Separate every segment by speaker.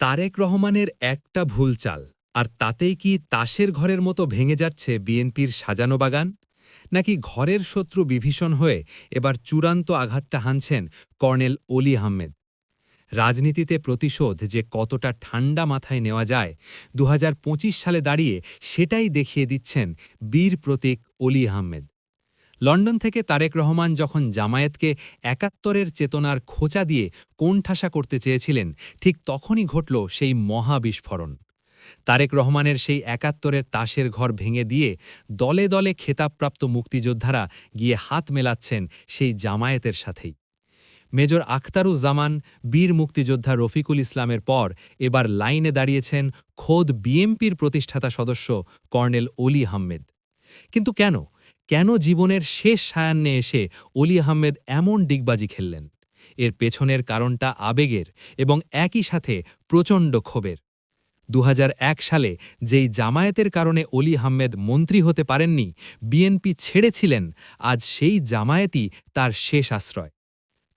Speaker 1: তারেক রহমানের একটা ভুল চাল, আর তাতেই কি তাসের ঘরের মতো ভেঙে যাচ্ছে বিএনপির সাজানো বাগান? নাকি ঘরের শত্রু বিভীষণ হয়ে এবার চূড়ান্ত আঘাতটা হানছেন কর্নেল অলি আহমেদ? রাজনীতিতে প্রতিশোধ যে কতটা ঠান্ডা মাথায় নেওয়া যায় দু হাজার পঁচিশ সালে দাঁড়িয়ে সেটাই দেখিয়ে দিচ্ছেন বীর প্রতীক অলি আহমেদ। লন্ডন থেকে তারেক রহমান যখন জামায়াতকে একাত্তরের চেতনার খোঁচা দিয়ে কোণঠাসা করতে চেয়েছিলেন, ঠিক তখনই ঘটল সেই মহা বিস্ফোরণ। তারেক রহমানের সেই একাত্তরের তাসের ঘর ভেঙে দিয়ে দলে দলে খেতাবপ্রাপ্ত মুক্তিযোদ্ধারা গিয়ে হাত মেলাচ্ছেন সেই জামায়াতের সাথেই। মেজর আখতারুজ্জামান, বীর মুক্তিযোদ্ধা রফিকুল ইসলামের পর এবার লাইনে দাঁড়িয়েছেন খোদ বিএমপির প্রতিষ্ঠাতা সদস্য কর্নেল অলি আহমেদ। কিন্তু কেন? কেন জীবনের শেষ সায়ান্নে এসে অলি আহমেদ এমন ডিগবাজি খেললেন? এর পেছনের কারণটা আবেগের এবং একই সাথে প্রচণ্ড ক্ষোভের। দু হাজার এক সালে যেই জামায়াতের কারণে অলি আহমেদ মন্ত্রী হতে পারেননি, বিএনপি ছেড়েছিলেন, আজ সেই জামায়াতই তার শেষ আশ্রয়।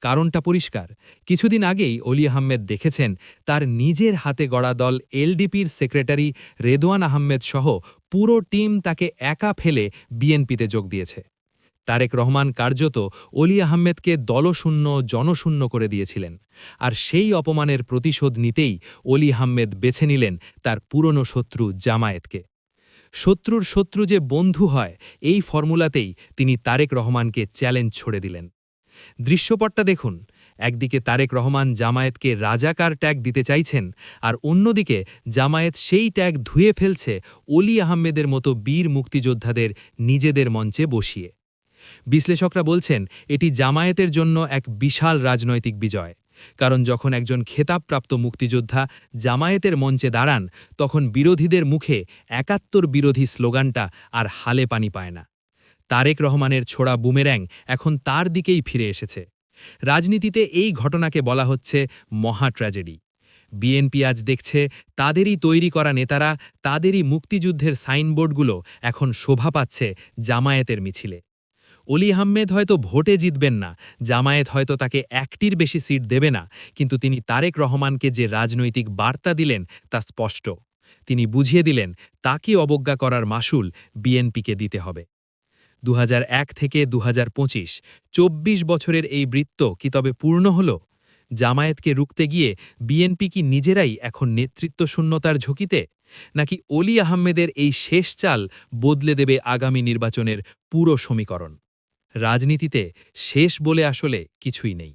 Speaker 1: কারণটা পরিষ্কার। কিছুদিন আগেই অলি আহমেদ দেখেছেন তার নিজের হাতে গড়া দল এলডিপির সেক্রেটারি রেদওয়ান আহমেদ সহ পুরো টিম তাকে একা ফেলে বিএনপিতে যোগ দিয়েছে। তারেক রহমান কার্যত অলি আহমেদকে দলশূন্য, জনশূন্য করে দিয়েছিলেন। আর সেই অপমানের প্রতিশোধ নিতেই অলি আহমেদ বেছে নিলেন তার পুরনো শত্রু জামায়েতকে। শত্রুর শত্রু যে বন্ধু হয়, এই ফর্মুলাতেই তিনি তারেক রহমানকে চ্যালেঞ্জ ছড়ে দিলেন। দৃশ্যপটটা দেখুন। একদিকে তারেক রহমান জামায়াতকে রাজাকার ট্যাগ দিতে চাইছেন আর অন্যদিকে জামায়াত সেই ট্যাগ ধুয়ে ফেলছে অলি আহমেদের মতো বীর মুক্তিযোদ্ধাদের নিজেদের মঞ্চে বসিয়ে। বিশ্লেষকরা বলছেন, এটি জামায়াতের জন্য এক বিশাল রাজনৈতিক বিজয়। কারণ যখন একজন খেতাবপ্রাপ্ত মুক্তিযোদ্ধা জামায়াতের মঞ্চে দাঁড়ান, তখন বিরোধীদের মুখে একাত্তর বিরোধী স্লোগানটা আর হালে পানি পায় না। তারেক রহমানের ছোড়া বুমের্যাং এখন তার দিকেই ফিরে এসেছে। রাজনীতিতে এই ঘটনাকে বলা হচ্ছে মহা ট্র্যাজেডি। বিএনপি আজ দেখছে তাদেরই তৈরি করা নেতারা তাদেরই মুক্তিযুদ্ধের সাইনবোর্ডগুলো এখন শোভা পাচ্ছে জামায়াতের মিছিলে। অলি আহমেদ হয়তো ভোটে জিতবেন না, জামায়াত হয়তো তাকে একটির বেশি সিট দেবে না, কিন্তু তিনি তারেক রহমানকে যে রাজনৈতিক বার্তা দিলেন তা স্পষ্ট। তিনি বুঝিয়ে দিলেন তাকে অবজ্ঞা করার মাসুল বিএনপিকে দিতে হবে। দু হাজার এক থেকে দু হাজার চব্বিশ বছরের এই বৃত্ত কি তবে পূর্ণ হল? জামায়াতকে রুখতে গিয়ে বিএনপি কি নিজেরাই এখন নেতৃত্ব শূন্যতার ঝুঁকিতে? নাকি অলি আহমেদের এই শেষ চাল বদলে দেবে আগামী নির্বাচনের পুরো সমীকরণ? রাজনীতিতে শেষ বলে আসলে কিছুই নেই।